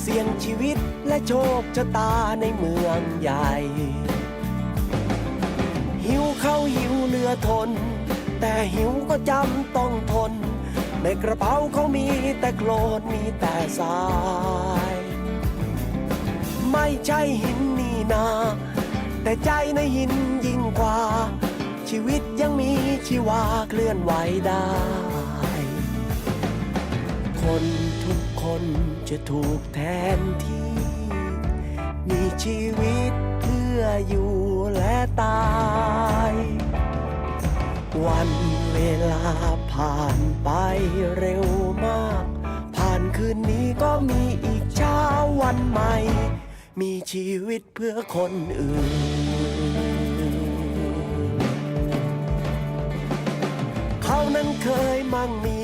เสี่ยงชีวิตและโชคชะตาในเมืองใหญ่ หิวเข้าหิวเหลือทน แต่หิวก็จำต้องทน ในกระเป๋าเขามีแต่โคลนมีแต่ทราย ไม่ใช่หินนี่นา แต่ใจในหินยิ่งกว่า ชีวิตยังมีชีวาเคลื่อนไหวได้ คนทุกคนจะถูกแทนที่ มีชีวิตเพื่ออยู่และตาย วันเวลาผ่านไปเร็วมาก ผ่านคืนนี้ก็มีอีกเช้าวันใหม่ มีชีวิตเพื่อคนอื่น เขานั้นเคยมั่งมี